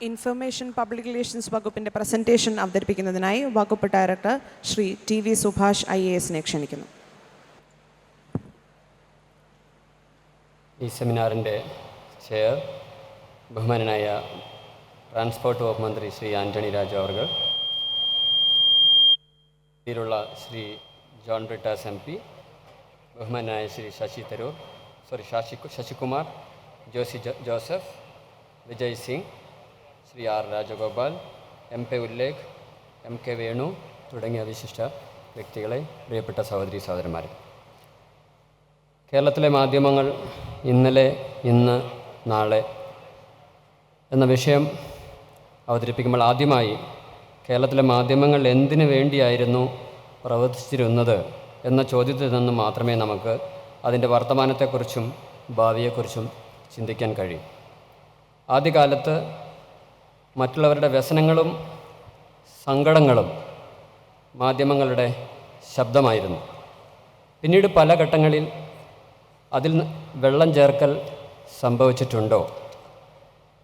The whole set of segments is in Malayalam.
ഇൻഫർമേഷൻ പബ്ലിക് റിലേഷൻസ് വകുപ്പിന്റെ പ്രസന്റേഷൻ അവതരിപ്പിക്കുന്നതിനായി വകുപ്പ് director Shri T V Subhash I A എസിനെ ക്ഷണിക്കുന്നു. ഈ സെമിനാറിന്റെ ചെയർ ബഹുമാനനായ ട്രാൻസ്പോർട്ട് വകുപ്പ് മന്ത്രി ശ്രീ ആന്റണി രാജു അവർ ഇതിലുള്ള Shri John Brittas M P ബഹുമാനായ Shri Shashi Tharoor sorry Shashi Shashikumar Josy Joseph Vijay Singh Shri R Rajagopal M P Ullekh M K Venu തുടങ്ങിയ വിശിഷ്ട വ്യക്തികളെ പ്രിയപ്പെട്ട സഹോദരി സഹോദരന്മാരെ. കേരളത്തിലെ മാധ്യമങ്ങൾ ഇന്നലെ ഇന്ന് നാളെ എന്ന വിഷയം അവതരിപ്പിക്കുമ്പോൾ ആദ്യമായി കേരളത്തിലെ മാധ്യമങ്ങൾ എന്തിനു വേണ്ടിയായിരുന്നു പ്രവർത്തിച്ചിരുന്നത് എന്ന ചോദ്യത്തിൽ നിന്ന് മാത്രമേ നമുക്ക് അതിന്റെ വർത്തമാനത്തെക്കുറിച്ചും ഭാവിയെക്കുറിച്ചും ചിന്തിക്കാൻ കഴിയും. ആദ്യകാലത്ത് മറ്റുള്ളവരുടെ വ്യസനങ്ങളും സങ്കടങ്ങളും മാധ്യമങ്ങളുടെ ശബ്ദമായിരുന്നു. പിന്നീട് പല ഘട്ടങ്ങളിൽ അതിൽ വെള്ളം ചേർക്കൽ സംഭവിച്ചിട്ടുണ്ടോ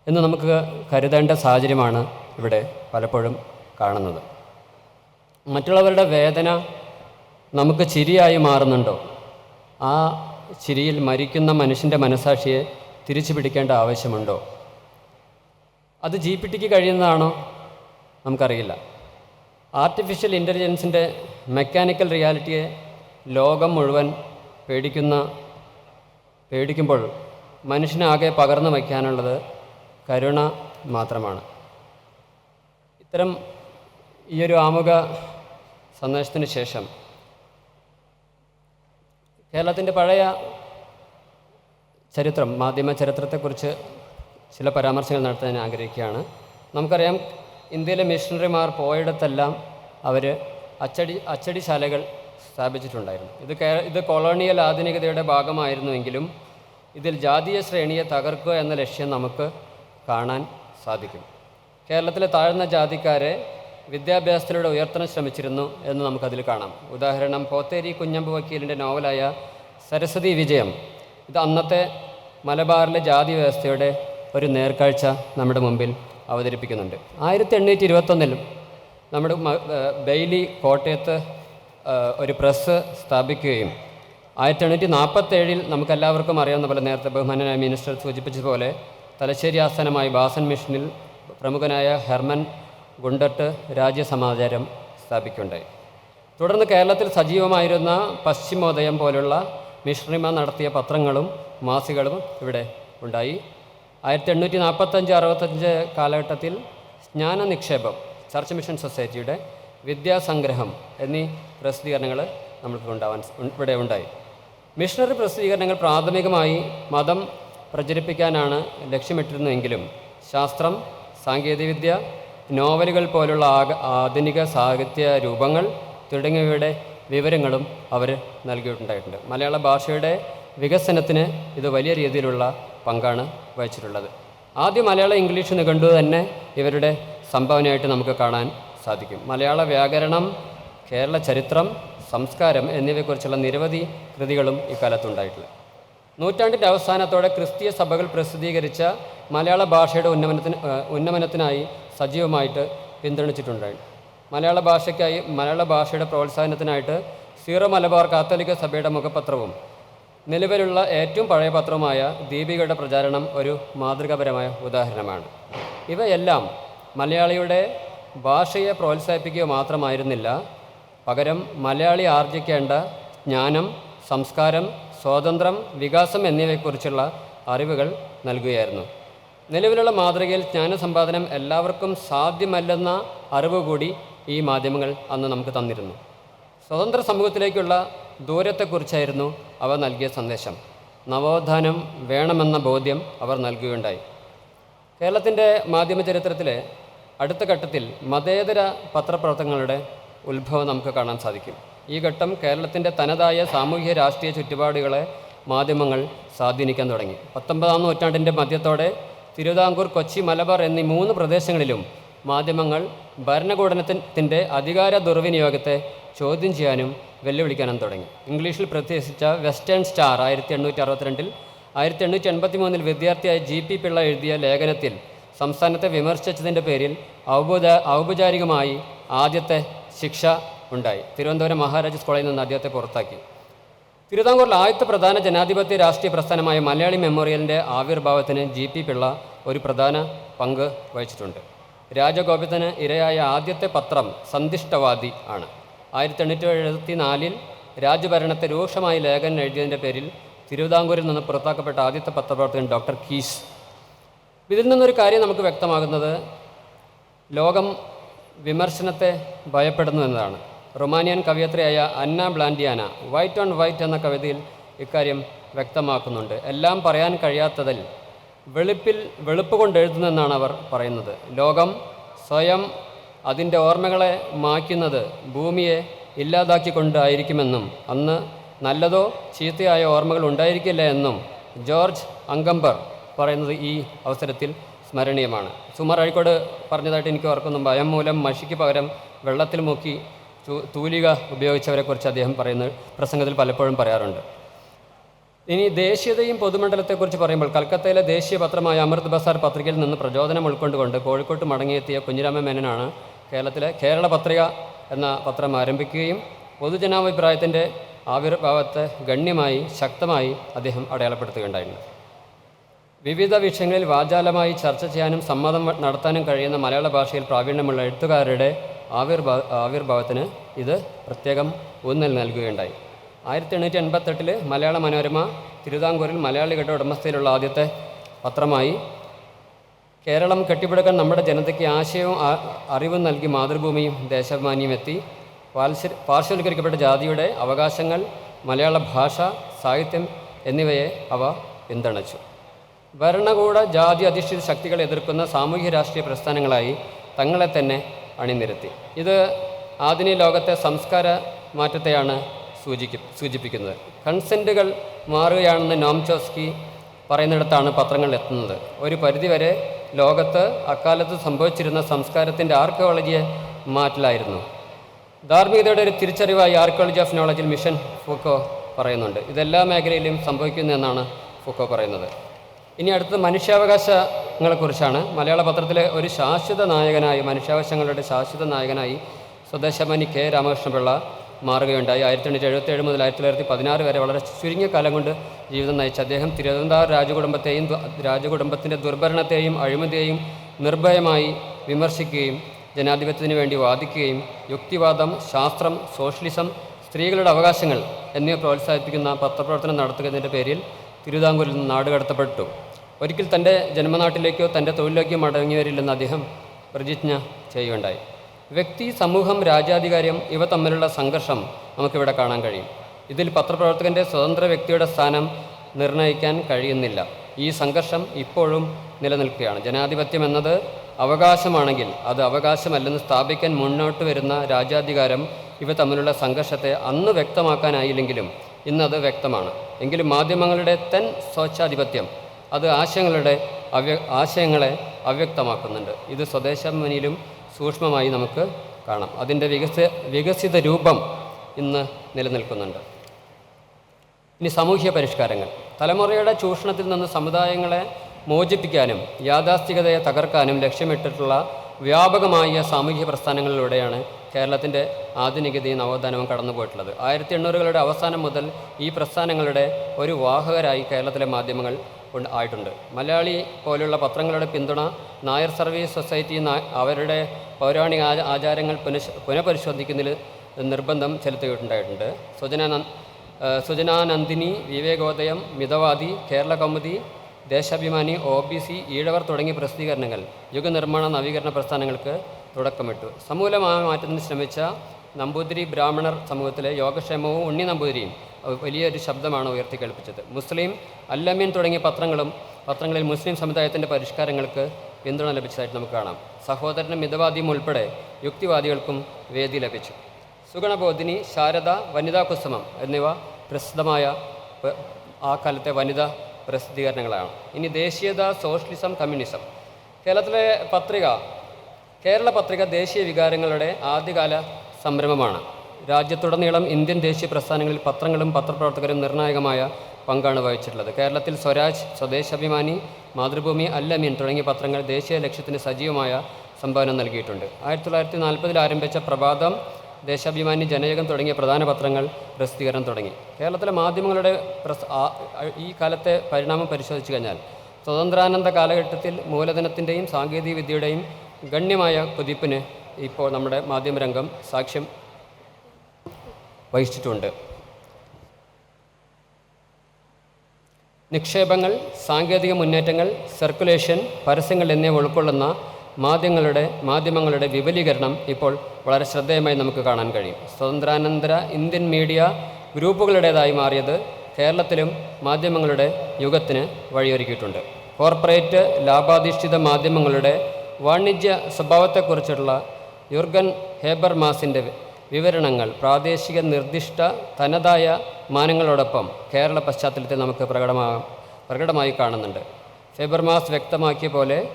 എന്ന് നമുക്ക് കരുതേണ്ട സാഹചര്യമാണ് ഇവിടെ പലപ്പോഴും കാണുന്നത്. മറ്റുള്ളവരുടെ വേദന നമുക്ക് ചിരിയായി മാറുന്നുണ്ടോ? ആ ചിരിയിൽ മരിക്കുന്ന മനുഷ്യന്റെ മനസാക്ഷിയെ തിരിച്ചു പിടിക്കേണ്ട ആവശ്യമുണ്ടോ? അത് ജി പി ടിക്ക് കഴിയുന്നതാണോ? നമുക്കറിയില്ല. ആർട്ടിഫിഷ്യൽ ഇന്റലിജൻസിന്റെ മെക്കാനിക്കൽ റിയാലിറ്റിയെ ലോകം മുഴുവൻ പേടിക്കുന്ന പേടിക്കുമ്പോൾ മനുഷ്യനാകെ പകർന്നു വയ്ക്കാനുള്ളത് കരുണ മാത്രമാണ്. ഇത്തരം ഈയൊരു ആമുഖ സന്ദേശത്തിന് ശേഷം കേരളത്തിന്റെ പഴയ ചരിത്രം മാധ്യമ ചരിത്രത്തെക്കുറിച്ച് ചില പരാമർശങ്ങൾ നടത്താൻ ആഗ്രഹിക്കുകയാണ്. നമുക്കറിയാം ഇന്ത്യയിലെ മിഷണറിമാർ പോയിടത്തെല്ലാം അവർ അച്ചടി അച്ചടിശാലകൾ സ്ഥാപിച്ചിട്ടുണ്ടായിരുന്നു. ഇത് കേ ഇത് കൊളോണിയൽ ആധുനികതയുടെ ഭാഗമായിരുന്നുവെങ്കിലും ഇതിൽ ജാതീയ ശ്രേണിയെ തകർക്കുക എന്ന ലക്ഷ്യം നമുക്ക് കാണാൻ സാധിക്കും. കേരളത്തിലെ താഴ്ന്ന ജാതിക്കാരെ വിദ്യാഭ്യാസത്തിലൂടെ ഉയർത്താൻ ശ്രമിച്ചിരുന്നു എന്ന് നമുക്കതിൽ കാണാം. ഉദാഹരണം പോത്തേരി കുഞ്ഞമ്പ് വക്കീലിന്റെ നോവലായ സരസ്വതി വിജയം. ഇത് അന്നത്തെ മലബാറിലെ ജാതി വ്യവസ്ഥയുടെ ഒരു നേർക്കാഴ്ച നമ്മുടെ മുമ്പിൽ അവതരിപ്പിക്കുന്നുണ്ട്. ആയിരത്തി എണ്ണൂറ്റി ഇരുപത്തൊന്നിലും നമ്മുടെ ബെയ്ലി കോട്ടയത്ത് ഒരു പ്രസ് സ്ഥാപിക്കുകയും ആയിരത്തി എണ്ണൂറ്റി നാൽപ്പത്തേഴിൽ നമുക്കെല്ലാവർക്കും അറിയാവുന്ന പോലെ നേരത്തെ ബഹുമാനായ മിനിസ്റ്റർ സൂചിപ്പിച്ചതുപോലെ തലശ്ശേരി ആസ്ഥാനമായി ബാസൻ മിഷനിൽ പ്രമുഖനായ ഹെർമൻ ഗുണ്ടട്ട് രാജ്യസമാചാരം സ്ഥാപിക്കുകയുണ്ടായി തുടർന്ന് കേരളത്തിൽ സജീവമായിരുന്ന പശ്ചിമോദയം പോലുള്ള മിഷണറിമാർ നടത്തിയ പത്രങ്ങളും മാസികകളും ഇവിടെ ഉണ്ടായി. ആയിരത്തി എണ്ണൂറ്റി നാൽപ്പത്തഞ്ച് അറുപത്തഞ്ച് കാലഘട്ടത്തിൽ ജ്ഞാന നിക്ഷേപം ചർച്ച് മിഷൻ സൊസൈറ്റിയുടെ വിദ്യാസംഗ്രഹം എന്നീ പ്രസിദ്ധീകരണങ്ങൾ നമുക്ക് ഉണ്ടാവാൻ ഇവിടെ ഉണ്ടായി. മിഷണറി പ്രസിദ്ധീകരണങ്ങൾ പ്രാഥമികമായി മതം പ്രചരിപ്പിക്കാനാണ് ലക്ഷ്യമിട്ടിരുന്നതെങ്കിലും ശാസ്ത്രം സാങ്കേതികവിദ്യ നോവലുകൾ പോലുള്ള ആധുനിക സാഹിത്യ രൂപങ്ങൾ തുടങ്ങിയവയുടെ വിവരങ്ങളും അവർ നൽകിയിട്ടുണ്ടായിട്ടുണ്ട്. മലയാള ഭാഷയുടെ വികസനത്തിന് ഇത് വലിയ രീതിയിലുള്ള പങ്കാണ് വഹിച്ചിട്ടുള്ളത്. ആദ്യം മലയാള ഇംഗ്ലീഷ് നിഘണ്ടു തന്നെ ഇവരുടെ സംഭാവനയായിട്ട് നമുക്ക് കാണാൻ സാധിക്കും. മലയാള വ്യാകരണം കേരള ചരിത്രം സംസ്കാരം എന്നിവയെക്കുറിച്ചുള്ള നിരവധി കൃതികളും ഇക്കാലത്തുണ്ടായിട്ടുണ്ട്. നൂറ്റാണ്ടിന്റെ അവസാനത്തോടെ ക്രിസ്തീയ സഭകൾ പ്രസിദ്ധീകരിച്ച മലയാള ഭാഷയുടെ ഉന്നമനത്തിന് ഉന്നമനത്തിനായി സജീവമായിട്ട് പിന്തുണച്ചിട്ടുണ്ടായി. മലയാള ഭാഷയ്ക്കായി മലയാള ഭാഷയുടെ പ്രോത്സാഹനത്തിനായിട്ട് സീറോ മലബാർ കാത്തോലിക്ക സഭയുടെ മുഖപത്രവും നിലവിലുള്ള ഏറ്റവും പഴയ പത്രമായ ദീപികയുടെ പ്രചാരണം ഒരു മാതൃകാപരമായ ഉദാഹരണമാണ്. ഇവയെല്ലാം മലയാളിയുടെ ഭാഷയെ പ്രോത്സാഹിപ്പിക്കുക മാത്രമായിരുന്നില്ല. പകരം മലയാളി ആർജിക്കേണ്ട ജ്ഞാനം സംസ്കാരം സ്വാതന്ത്ര്യം വികാസം എന്നിവയെക്കുറിച്ചുള്ള അറിവുകൾ നൽകുകയായിരുന്നു. നിലവിലുള്ള മാതൃകയിൽ ജ്ഞാനസമ്പാദനം എല്ലാവർക്കും സാധ്യമല്ലെന്ന അറിവ് കൂടി ഈ മാധ്യമങ്ങൾ അന്ന് നമുക്ക് തന്നിരുന്നു. സ്വതന്ത്ര സമൂഹത്തിലേക്കുള്ള ദൂരത്തെക്കുറിച്ചായിരുന്നു അവ നൽകിയ സന്ദേശം. നവോത്ഥാനം വേണമെന്ന ബോധ്യം അവർ നൽകുകയുണ്ടായി. കേരളത്തിന്റെ മാധ്യമ ചരിത്രത്തിലെ അടുത്ത ഘട്ടത്തിൽ മതേതര പത്രപ്രവർത്തനങ്ങളുടെ ഉത്ഭവം നമുക്ക് കാണാൻ സാധിക്കും. ഈ ഘട്ടം കേരളത്തിന്റെ തനതായ സാമൂഹ്യ രാഷ്ട്രീയ ചുറ്റുപാടുകളെ മാധ്യമങ്ങൾ സ്വാധീനിക്കാൻ തുടങ്ങി. പത്തൊമ്പതാം നൂറ്റാണ്ടിന്റെ മധ്യത്തോടെ തിരുവിതാംകൂർ കൊച്ചി മലബാർ എന്നീ മൂന്ന് പ്രദേശങ്ങളിലും മാധ്യമങ്ങൾ ഭരണകൂടനത്തിന്റെ അധികാര ദുർവിനിയോഗത്തെ ചോദ്യം ചെയ്യാനും വെല്ലുവിളിക്കാനും തുടങ്ങി. ഇംഗ്ലീഷിൽ പ്രത്യേകിച്ച വെസ്റ്റേൺ സ്റ്റാർ ആയിരത്തി എണ്ണൂറ്റി അറുപത്തിരണ്ടിൽ ആയിരത്തി എണ്ണൂറ്റി എൺപത്തി മൂന്നിൽ വിദ്യാർത്ഥിയായ ജി പി പിള്ള എഴുതിയ ലേഖനത്തിൽ സംസ്ഥാനത്തെ വിമർശിച്ചതിന്റെ പേരിൽ ഔപചാ ഔപചാരികമായി ആദ്യത്തെ ശിക്ഷ ഉണ്ടായി. തിരുവനന്തപുരം മഹാരാജാസ് കോളേജിൽ നിന്ന് അദ്ദേഹത്തെ പുറത്താക്കി. തിരുവിതാംകൂറിൽ ആദ്യത്തെ പ്രധാന ജനാധിപത്യ രാഷ്ട്രീയ പ്രസ്ഥാനമായ മലയാളി മെമ്മോറിയലിന്റെ ആവിർഭാവത്തിന് ജി പി പിള്ള ഒരു പ്രധാന പങ്ക് വഹിച്ചിട്ടുണ്ട്. രാജഗോപിതന് ഇരയായ ആദ്യത്തെ പത്രം സന്തിഷ്ടവാദി ആണ്. ആയിരത്തി എണ്ണൂറ്റി എഴുപത്തി നാലിൽ രാജ്യഭരണത്തെ രൂക്ഷമായി ലേഖനം എഴുതിയതിന്റെ പേരിൽ തിരുവിതാംകൂരിൽ നിന്ന് പുറത്താക്കപ്പെട്ട ആദ്യത്തെ പത്രപ്രവർത്തകൻ ഡോക്ടർ കീസ്. ഇതിൽ നിന്നൊരു കാര്യം നമുക്ക് വ്യക്തമാകുന്നത് ലോകം വിമർശനത്തെ ഭയപ്പെടുന്നു എന്നതാണ്. Romanian കവയത്രിയായ Ana Blandiana white on white എന്ന കവിതയിൽ ഇക്കാര്യം വ്യക്തമാക്കുന്നുണ്ട്. എല്ലാം പറയാൻ കഴിയാത്തതിൽ വെളുപ്പിൽ വെളുപ്പ് കൊണ്ട് എഴുതുന്നെന്നാണ് അവർ പറയുന്നത്. ലോകം സ്വയം അതിന്റെ ഓർമ്മകളെ മായ്ക്കുന്നത് ഭൂമിയെ ഇല്ലാതാക്കിക്കൊണ്ടായിരിക്കുമെന്നും അന്ന് നല്ലതോ ചീത്തയായ ഓർമ്മകൾ ഉണ്ടായിരിക്കില്ല എന്നും ജോർജ് അങ്കമ്പർ പറയുന്നത് ഈ അവസരത്തിൽ സ്മരണീയമാണ്. സുമാർ അഴിക്കോട് പറഞ്ഞതായിട്ട് എനിക്ക് ഓർക്കുന്നു ഭയം മൂലം മഷിക്ക് പകരം വെള്ളത്തിൽ മുക്കി തൂലിക ഉപയോഗിച്ചവരെക്കുറിച്ച് അദ്ദേഹം പറയുന്ന പ്രസംഗത്തിൽ പലപ്പോഴും പറയാറുണ്ട്. ഇനി ദേശീയതയും പൊതുമണ്ഡലത്തെക്കുറിച്ച് പറയുമ്പോൾ കൽക്കത്തയിലെ ദേശീയ പത്രമായ അമൃത് ബസാർ പത്രികയിൽ നിന്ന് പ്രചോദനം ഉൾക്കൊണ്ടുകൊണ്ട് കോഴിക്കോട്ട് മടങ്ങിയെത്തിയ കുഞ്ഞിരാമ മേനനാണ് കേരളത്തിലെ കേരള പത്രിക എന്ന പത്രം ആരംഭിക്കുകയും പൊതുജനാഭിപ്രായത്തിന്റെ ആവിർഭാവത്തെ ഗണ്യമായി ശക്തമായി അദ്ദേഹം അടയാളപ്പെടുത്തുകയുണ്ടായിട്ടുണ്ട് വിവിധ വിഷയങ്ങളിൽ വാചാലമായി ചർച്ച ചെയ്യാനും സമ്മതം നടത്താനും കഴിയുന്ന മലയാള ഭാഷയിൽ പ്രാവീണ്യമുള്ള എഴുത്തുകാരുടെ ആവിർഭാ ആവിർഭാവത്തിന് ഇത് പ്രത്യേകം ഊന്നൽ നൽകുകയുണ്ടായി. ആയിരത്തി എണ്ണൂറ്റി എൺപത്തെട്ടിൽ മലയാള മനോരമ തിരുവിതാംകൂറിൽ മലയാളികളുടെ ഉടമസ്ഥയിലുള്ള ആദ്യത്തെ പത്രമായി കേരളം കെട്ടിപ്പടുക്കാൻ നമ്മുടെ ജനതയ്ക്ക് ആശയവും അറിവും നൽകി മാതൃഭൂമിയും ദേശാഭിമാനിയും എത്തി. പാർശ്വ പാർശ്വവൽക്കരിക്കപ്പെട്ട ജാതിയുടെ അവകാശങ്ങൾ മലയാള ഭാഷ സാഹിത്യം എന്നിവയെ അവ പിന്തുണച്ചു. ഭരണകൂട ജാതി അധിഷ്ഠിത ശക്തികളെ എതിർക്കുന്ന സാമൂഹ്യ രാഷ്ട്രീയ പ്രസ്ഥാനങ്ങളായി തങ്ങളെ തന്നെ അണിനിരത്തി. ഇത് ആധുനിക ലോകത്തെ സംസ്കാര മാറ്റത്തെയാണ് സൂചിക്ക സൂചിപ്പിക്കുന്നത്. കൺസെന്റുകൾ മാറുകയാണെന്ന് നോം ചോസ്കി പറയുന്നിടത്താണ് പത്രങ്ങൾ എത്തുന്നത്. ഒരു പരിധിവരെ ലോകത്ത് അക്കാലത്ത് സംഭവിച്ചിരുന്ന സംസ്കാരത്തിന്റെ ആർക്കിയോളജിയെ മാറ്റലായിരുന്നു. ധാർമ്മികതയുടെ ഒരു തിരിച്ചറിവായി ആർക്കിയോളജി ഓഫ് നോളജിൽ മിഷൻ ഫുക്കോ പറയുന്നുണ്ട്. ഇതെല്ലാ മേഖലയിലും സംഭവിക്കുന്നു എന്നാണ് ഫുക്കോ പറയുന്നത്. ഇനി അടുത്തത് മനുഷ്യാവകാശങ്ങളെക്കുറിച്ചാണ്. മലയാള പത്രത്തിലെ ഒരു ശാശ്വത നായകനായി മനുഷ്യാവകാശങ്ങളുടെ ശാശ്വത നായകനായി സ്വദേശമനി കെ രാമകൃഷ്ണപിള്ള മാറുകയുണ്ടായി. ആയിരത്തി തൊണ്ണൂറ്റി എഴുപത്തി ഏഴ് മുതൽ ആയിരത്തി തൊള്ളായിരത്തി പതിനാറ് വരെ വളരെ ചുരുങ്ങിയ കാലം കൊണ്ട് ജീവിതം നയിച്ച അദ്ദേഹം തിരുവനന്തപുരം രാജകുടുംബത്തെയും രാജകുടുംബത്തിന്റെ ദുർഭരണത്തെയും അഴിമതിയെയും നിർഭയമായി വിമർശിക്കുകയും ജനാധിപത്യത്തിന് വേണ്ടി വാദിക്കുകയും യുക്തിവാദം ശാസ്ത്രം സോഷ്യലിസം സ്ത്രീകളുടെ അവകാശങ്ങൾ എന്നിവ പ്രോത്സാഹിപ്പിക്കുന്ന പത്രപ്രവർത്തനം നടത്തുന്നതിന്റെ പേരിൽ തിരുവിതാംകൂറിൽ നിന്ന് നാടുകടത്തപ്പെട്ടു ഒരിക്കൽ തന്റെ ജന്മനാട്ടിലേക്കോ തന്റെ തൊഴിലിലേക്കോ മടങ്ങി വരില്ലെന്ന് അദ്ദേഹം പ്രതിജ്ഞ ചെയ്യുകയുണ്ടായി. വ്യക്തി സമൂഹം രാജ്യാധികാരം ഇവ തമ്മിലുള്ള സംഘർഷം നമുക്കിവിടെ കാണാൻ കഴിയും. ഇതിൽ പത്രപ്രവർത്തകന്റെ സ്വതന്ത്ര വ്യക്തിയുടെ സ്ഥാനം നിർണയിക്കാൻ കഴിയുന്നില്ല. ഈ സംഘർഷം ഇപ്പോഴും നിലനിൽക്കുകയാണ്. ജനാധിപത്യം എന്നത് അവകാശമാണെങ്കിൽ അത് അവകാശമല്ലെന്ന് സ്ഥാപിക്കാൻ മുന്നോട്ട് വരുന്ന രാജ്യാധികാരം ഇവ തമ്മിലുള്ള സംഘർഷത്തെ അന്ന് വ്യക്തമാക്കാനായില്ലെങ്കിലും ഇന്നത് വ്യക്തമാണ്. എങ്കിലും മാധ്യമങ്ങളുടെ തൻ സ്വച്ഛാധിപത്യം അത് ആശയങ്ങളുടെ അവ്യ ആശയങ്ങളെ അവ്യക്തമാക്കുന്നുണ്ട്. ഇത് സ്വദേശമനിയിലും സൂക്ഷ്മമായി നമുക്ക് കാണാം. അതിന്റെ വികസ വികസിത രൂപം ഇന്ന് നിലനിൽക്കുന്നുണ്ട്. ഇനി സാമൂഹ്യ പരിഷ്കാരങ്ങൾ. തലമുറയുടെ ചൂഷണത്തിൽ നിന്ന് സമുദായങ്ങളെ മോചിപ്പിക്കാനും യാഥാസ്ഥികതയെ തകർക്കാനും ലക്ഷ്യമിട്ടിട്ടുള്ള വ്യാപകമായ സാമൂഹ്യ പ്രസ്ഥാനങ്ങളിലൂടെയാണ് കേരളത്തിന്റെ ആധുനികതയും നവോത്ഥാനവും കടന്നുപോയിട്ടുള്ളത്. ആയിരത്തി എണ്ണൂറുകളുടെ അവസാനം മുതൽ ഈ പ്രസ്ഥാനങ്ങളുടെ ഒരു വാഹകരായി കേരളത്തിലെ മാധ്യമങ്ങൾ ആയിട്ടുണ്ട്. മലയാളി പോലുള്ള പത്രങ്ങളുടെ പിന്തുണ നായർ സർവീസ് സൊസൈറ്റി അവരുടെ പൗരാണിക ആചാരങ്ങൾ പുനഃ പുനഃപരിശോധിക്കുന്നതിൽ നിർബന്ധം ചെലുത്തിയിട്ടുണ്ടായിട്ടുണ്ട്. Sujanananda Sujananandini Vivekodayam Mithavadi Kerala Kaumudi Deshabhimani O B C ഈഴവർ തുടങ്ങിയ പ്രസിദ്ധീകരണങ്ങൾ യുഗനിർമ്മാണ നവീകരണ പ്രസ്ഥാനങ്ങൾക്ക് തുടക്കമിട്ടു. സമൂലമായ മാറ്റത്തിന് ശ്രമിച്ച നമ്പൂതിരി ബ്രാഹ്മണർ സമൂഹത്തിലെ യോഗക്ഷേമവും ഉണ്ണി നമ്പൂതിരിയും വലിയൊരു ശബ്ദമാണ് ഉയർത്തിക്കേൾപ്പിച്ചത് മുസ്ലിം അല്ലമീൻ തുടങ്ങിയ പത്രങ്ങളും പത്രങ്ങളിൽ മുസ്ലിം സമുദായത്തിന്റെ പരിഷ്കാരങ്ങൾക്ക് പിന്തുണ ലഭിച്ചതായിട്ട് നമുക്ക് കാണാം. സഹോദരനും മിതവാദിയും ഉൾപ്പെടെ യുക്തിവാദികൾക്കും വേദി ലഭിച്ചു. സുഗണബോധിനി ശാരദ വനിതാ കുസുമം എന്നിവ പ്രസിദ്ധമായ ആ കാലത്തെ വനിതാ പ്രസിദ്ധീകരണങ്ങളാണ്. ഇനി ദേശീയത സോഷ്യലിസം കമ്മ്യൂണിസം. കേരളത്തിലെ പത്രിക കേരള പത്രിക ദേശീയ വികാരങ്ങളുടെ ആദ്യകാല സംരംഭമാണ്. രാജ്യത്തുടനീളം ഇന്ത്യൻ ദേശീയ പ്രസ്ഥാനങ്ങളിൽ പത്രങ്ങളും പത്രപ്രവർത്തകരും നിർണായകമായ പങ്കാണ് വഹിച്ചിട്ടുള്ളത്. കേരളത്തിൽ സ്വരാജ് സ്വദേശാഭിമാനി മാതൃഭൂമി അല്ലമീൻ തുടങ്ങിയ പത്രങ്ങൾ ദേശീയ ലക്ഷ്യത്തിന് സജീവമായ സംഭാവന നൽകിയിട്ടുണ്ട്. ആയിരത്തി തൊള്ളായിരത്തി നാൽപ്പതിൽ ആരംഭിച്ച പ്രഭാതം ദേശാഭിമാനി ജനയകം തുടങ്ങിയ പ്രധാന പത്രങ്ങൾ പ്രസിദ്ധീകരണം തുടങ്ങി. കേരളത്തിലെ മാധ്യമങ്ങളുടെ ഈ കാലത്തെ പരിണാമം പരിശോധിച്ചു കഴിഞ്ഞാൽ സ്വതന്ത്രാനന്ദ കാലഘട്ടത്തിൽ മൂലധനത്തിന്റെയും സാങ്കേതിക വിദ്യയുടെയും ഗണ്യമായ കുതിപ്പിന് ഇപ്പോൾ നമ്മുടെ മാധ്യമരംഗം സാക്ഷ്യം വഹിച്ചിട്ടുണ്ട്. നിക്ഷേപങ്ങൾ സാങ്കേതിക മുന്നേറ്റങ്ങൾ സർക്കുലേഷൻ പരസ്യങ്ങൾ എന്നിവ ഉൾക്കൊള്ളുന്ന മാധ്യമങ്ങളുടെ മാധ്യമങ്ങളുടെ വിപുലീകരണം ഇപ്പോൾ വളരെ ശ്രദ്ധേയമായി നമുക്ക് കാണാൻ കഴിയും. സ്വതന്ത്രാനന്തര ഇന്ത്യൻ മീഡിയ ഗ്രൂപ്പുകളുടേതായി മാറിയത് കേരളത്തിലും മാധ്യമങ്ങളുടെ യുഗത്തിന് വഴിയൊരുക്കിയിട്ടുണ്ട്. കോർപ്പറേറ്റ് ലാഭാധിഷ്ഠിത മാധ്യമങ്ങളുടെ വാണിജ്യ സ്വഭാവത്തെക്കുറിച്ചുള്ള യുർഗൻ ഹേബർമാസിന്റെ വിവരണങ്ങൾ പ്രാദേശിക നിർദ്ദിഷ്ട തനതായ മാനങ്ങളോടൊപ്പം കേരള പശ്ചാത്തലത്തിൽ നമുക്ക് പ്രകടമാ പ്രകടമായി കാണുന്നുണ്ട്. ഫെബർമാസ് വ്യക്തമാക്കിയ പോലെ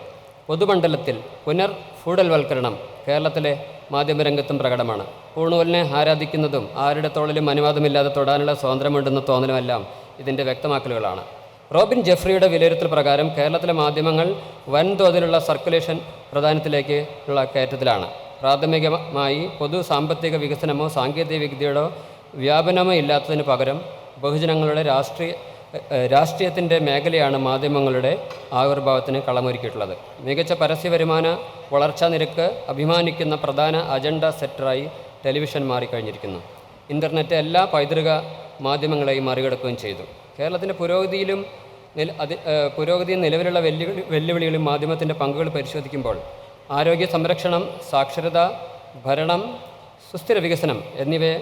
പൊതുമണ്ഡലത്തിൽ പുനർ ഫൂഡൽവൽക്കരണം കേരളത്തിലെ മാധ്യമരംഗത്തും പ്രകടമാണ്. പൂണൂലിനെ ആരാധിക്കുന്നതും ആരുടെ തോളിലും അനുവാദമില്ലാതെ തൊടാനുള്ള സ്വാതന്ത്ര്യമുണ്ടെന്ന തോന്നലുമെല്ലാം ഇതിന്റെ വ്യക്തമാക്കലുകളാണ്. റോബിൻ ജെഫ്രിയുടെ വിലയിരുത്തൽ പ്രകാരം കേരളത്തിലെ മാധ്യമങ്ങൾ വൻതോതിലുള്ള സർക്കുലേഷൻ പ്രധാനത്തിലേക്ക് ഉള്ള കയറ്റത്തിലാണ്. പ്രാഥമികമായി പൊതു സാമ്പത്തിക വികസനമോ സാങ്കേതിക വിദ്യയുടെ വ്യാപനമോ ഇല്ലാത്തതിന് പകരം ബഹുജനങ്ങളുടെ രാഷ്ട്രീയ രാഷ്ട്രീയത്തിന്റെ മേഖലയാണ് മാധ്യമങ്ങളുടെ ആവിർഭാവത്തിന് കളമൊരുക്കിയിട്ടുള്ളത്. മികച്ച പരസ്യ വരുമാന വളർച്ചാ നിരക്ക് അഭിമാനിക്കുന്ന പ്രധാന അജണ്ട സെറ്ററായി ടെലിവിഷൻ മാറിക്കഴിഞ്ഞിരിക്കുന്നു. ഇന്റർനെറ്റ് എല്ലാ പൈതൃക മാധ്യമങ്ങളെയും മറികടക്കുകയും ചെയ്തു. കേരളത്തിന്റെ പുരോഗതിയിലും അതി പുരോഗതിയും നിലവിലുള്ള വെല്ലുവിളി വെല്ലുവിളികളും മാധ്യമത്തിന്റെ പങ്കുകൾ പരിശോധിക്കുമ്പോൾ ആരോഗ്യ സംരക്ഷണം സാക്ഷരത ഭരണം സുസ്ഥിര വികസനം എന്നിവയെ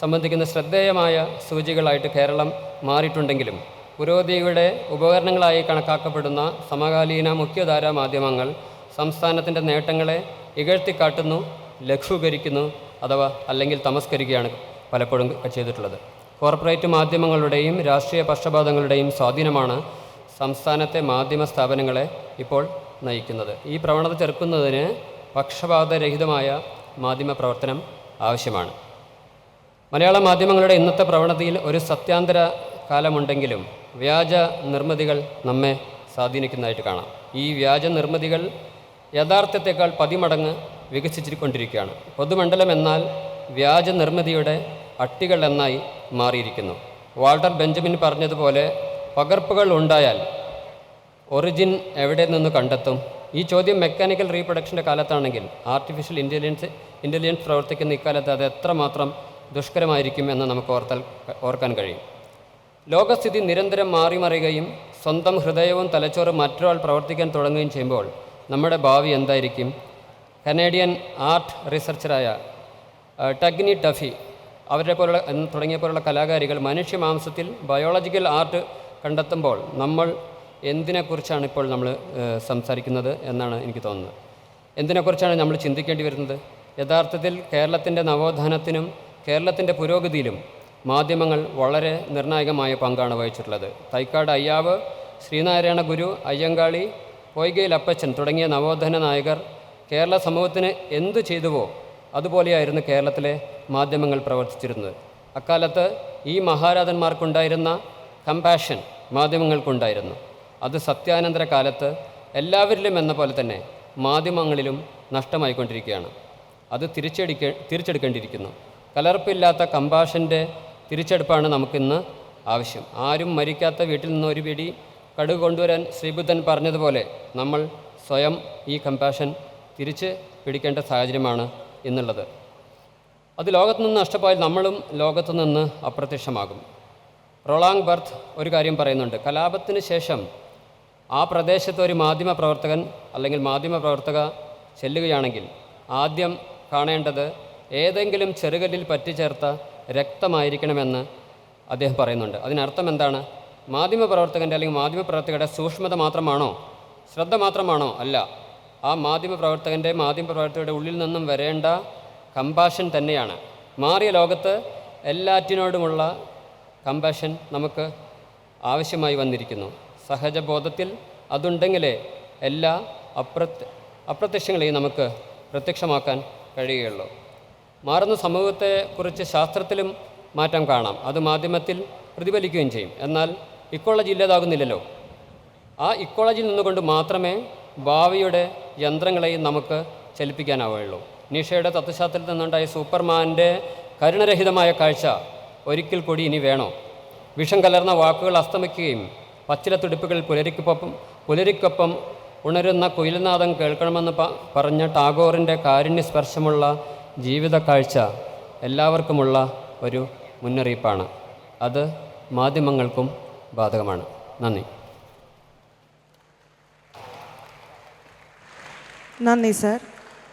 സംബന്ധിക്കുന്ന ശ്രദ്ധേയമായ സൂചികളായിട്ട് കേരളം മാറിയിട്ടുണ്ടെങ്കിലും പുരോഗതിയുടെ ഉപകരണങ്ങളായി കണക്കാക്കപ്പെടുന്ന സമകാലീന മുഖ്യധാരാ മാധ്യമങ്ങൾ സംസ്ഥാനത്തിന്റെ നേട്ടങ്ങളെ ഇകഴ്ത്തിക്കാട്ടുന്നു ലഘൂകരിക്കുന്നു അഥവാ അല്ലെങ്കിൽ തമസ്കരിക്കുകയാണ് പലപ്പോഴും ചെയ്തിട്ടുള്ളത്. കോർപ്പറേറ്റ് മാധ്യമങ്ങളുടെയും രാഷ്ട്രീയ പക്ഷപാതങ്ങളുടെയും സ്വാധീനമാണ് സംസ്ഥാനത്തെ മാധ്യമ സ്ഥാപനങ്ങളെ ഇപ്പോൾ നയിക്കുന്നത്. ഈ പ്രവണത ചെറുക്കുന്നതിന് പക്ഷപാതരഹിതമായ മാധ്യമ പ്രവർത്തനം ആവശ്യമാണ്. മലയാള മാധ്യമങ്ങളുടെ ഇന്നത്തെ പ്രവണതയിൽ ഒരു സത്യാന്തര കാലമുണ്ടെങ്കിലും വ്യാജ നിർമ്മിതികൾ നമ്മെ സ്വാധീനിക്കുന്നതായിട്ട് കാണാം. ഈ വ്യാജ നിർമ്മിതികൾ യഥാർത്ഥത്തെക്കാൾ പതിമടങ്ങ് വികസിച്ചിരിക്കൊണ്ടിരിക്കുകയാണ്. പൊതുമണ്ഡലം എന്നാൽ വ്യാജ നിർമ്മിതിയുടെ അട്ടികൾ എന്നായി മാറിയിരിക്കുന്നു. വാൾട്ടർ ബെഞ്ചമിൻ പറഞ്ഞതുപോലെ പകർപ്പുകൾ ഉണ്ടായാൽ ഒറിജിൻ എവിടെ നിന്ന് കണ്ടെത്തും? ഈ ചോദ്യം മെക്കാനിക്കൽ റീപ്രൊഡക്ഷന്റെ കാലത്താണെങ്കിൽ ആർട്ടിഫിഷ്യൽ ഇന്റലിജൻസ് ഇന്റലിജൻസ് പ്രവർത്തിക്കുന്ന ഇക്കാലത്ത് അത് എത്രമാത്രം ദുഷ്കരമായിരിക്കും എന്ന് നമുക്ക് ഓർത്താൽ ഓർക്കാൻ കഴിയും. ലോകസ്ഥിതി നിരന്തരം മാറി മറിയുകയും സ്വന്തം ഹൃദയവും തലച്ചോറും മറ്റൊരാൾ പ്രവർത്തിക്കാൻ തുടങ്ങുകയും ചെയ്യുമ്പോൾ നമ്മുടെ ഭാവി എന്തായിരിക്കും? കനേഡിയൻ ആർട്ട് റിസർച്ചറായ ടഗ്നി ടഫി അവരെ പോലുള്ള തുടങ്ങിയ പോലുള്ള കലാകാരികൾ മനുഷ്യ മാംസത്തിൽ ബയോളജിക്കൽ ആർട്ട് കണ്ടെത്തുമ്പോൾ നമ്മൾ എന്തിനെക്കുറിച്ചാണ് ഇപ്പോൾ നമ്മൾ സംസാരിക്കുന്നത് എന്നാണ് എനിക്ക് തോന്നുന്നത്. എന്തിനെക്കുറിച്ചാണ് നമ്മൾ ചിന്തിക്കേണ്ടി വരുന്നത്? യഥാർത്ഥത്തിൽ കേരളത്തിന്റെ നവോത്ഥാനത്തിനും കേരളത്തിന്റെ പുരോഗതിയിലും മാധ്യമങ്ങൾ വളരെ നിർണായകമായ പങ്കാണ് വഹിച്ചിട്ടുള്ളത്. തൈക്കാട് അയ്യാവ് ശ്രീനാരായണ ഗുരു അയ്യങ്കാളി പൊയ്കയിൽ അപ്പച്ചൻ തുടങ്ങിയ നവോത്ഥാന നായകർ കേരള സമൂഹത്തിന് എന്തു ചെയ്തുവോ അതുപോലെയായിരുന്നു കേരളത്തിലെ മാധ്യമങ്ങൾ പ്രവർത്തിച്ചിരുന്നത്. അക്കാലത്ത് ഈ മഹാരാജന്മാർക്കുണ്ടായിരുന്ന കമ്പാഷൻ മാധ്യമങ്ങൾക്കുണ്ടായിരുന്നു. അത് സത്യാനന്തര കാലത്ത് എല്ലാവരിലും എന്ന പോലെ തന്നെ മാധ്യമങ്ങളിലും നഷ്ടമായിക്കൊണ്ടിരിക്കുകയാണ്. അത് തിരിച്ചടിക്ക തിരിച്ചെടുക്കേണ്ടിയിരിക്കുന്നു. കലർപ്പില്ലാത്ത കമ്പാഷന്റെ തിരിച്ചെടുപ്പാണ് നമുക്കിന്ന് ആവശ്യം. ആരും മരിക്കാത്ത വീട്ടിൽ നിന്ന് ഒരു പിടി കടുക് കൊണ്ടുവരാൻ ശ്രീബുദ്ധൻ പറഞ്ഞതുപോലെ നമ്മൾ സ്വയം ഈ കമ്പാഷൻ തിരിച്ച് പിടിക്കേണ്ട സാഹചര്യമാണ് എന്നുള്ളത് അത് ലോകത്തു നിന്ന് നഷ്ടപ്പോയാൽ നമ്മളും ലോകത്തു നിന്ന് അപ്രത്യക്ഷമാകും. റൊളാങ് ബർത്ത് ഒരു കാര്യം പറയുന്നുണ്ട്. കലാപത്തിന് ശേഷം ആ പ്രദേശത്ത് ഒരു മാധ്യമ പ്രവർത്തകൻ അല്ലെങ്കിൽ മാധ്യമ പ്രവർത്തക ചെല്ലുകയാണെങ്കിൽ ആദ്യം കാണേണ്ടത് ഏതെങ്കിലും ചെറുകല്ലിൽ പറ്റിച്ചേർത്ത രക്തമായിരിക്കണമെന്ന് അദ്ദേഹം പറയുന്നുണ്ട്. അതിനർത്ഥം എന്താണ്? മാധ്യമ പ്രവർത്തകന്റെ അല്ലെങ്കിൽ മാധ്യമ പ്രവർത്തകരുടെ സൂക്ഷ്മത മാത്രമാണോ? ശ്രദ്ധ മാത്രമാണോ? അല്ല. ആ മാധ്യമ പ്രവർത്തകന്റെ മാധ്യമ പ്രവർത്തകരുടെ ഉള്ളിൽ നിന്നും വരേണ്ട കമ്പാഷൻ തന്നെയാണ്. മാറിയ ലോകത്ത് എല്ലാറ്റിനോടുമുള്ള കമ്പാഷൻ നമുക്ക് ആവശ്യമായി വന്നിരിക്കുന്നു. സഹജബോധത്തിൽ അതുണ്ടെങ്കിലേ എല്ലാ അപ്രത്യ അപ്രത്യക്ഷങ്ങളെയും നമുക്ക് പ്രത്യക്ഷമാക്കാൻ കഴിയുകയുള്ളൂ. മാറുന്ന സമൂഹത്തെക്കുറിച്ച് ശാസ്ത്രത്തിലും മാറ്റം കാണാം. അത് മാധ്യമത്തിൽ പ്രതിഫലിക്കുകയും ചെയ്യും. എന്നാൽ ഇക്കോളജി ഇല്ലാതാകുന്നില്ലല്ലോ. ആ ഇക്കോളജിയിൽ നിന്നുകൊണ്ട് മാത്രമേ ഭാവിയുടെ യന്ത്രങ്ങളെയും നമുക്ക് ചലിപ്പിക്കാനാവുകയുള്ളൂ. നിഷയുടെ തത്വശാസ്ത്രത്തിൽ നിന്നുണ്ടായ സൂപ്പർമാന്റെ കരുണരഹിതമായ കാഴ്ച ഒരിക്കൽ കൂടി ഇനി വേണോ? വിഷം കലർന്ന വാക്കുകൾ അസ്തമിക്കുകയും പച്ചില തുടിപ്പുകൾ പുലരിക്കൊപ്പം പുലരിക്കൊപ്പം ഉണരുന്ന കുയിൽനാദം കേൾക്കണമെന്ന് പറഞ്ഞ ടാഗോറിന്റെ കാരുണ്യസ്പർശമുള്ള ജീവിത കാഴ്ച എല്ലാവർക്കുമുള്ള ഒരു മുന്നറിയിപ്പാണ്. അത് മാധ്യമങ്ങൾക്കും ബാധകമാണ്. നന്ദി. നന്ദി സർ.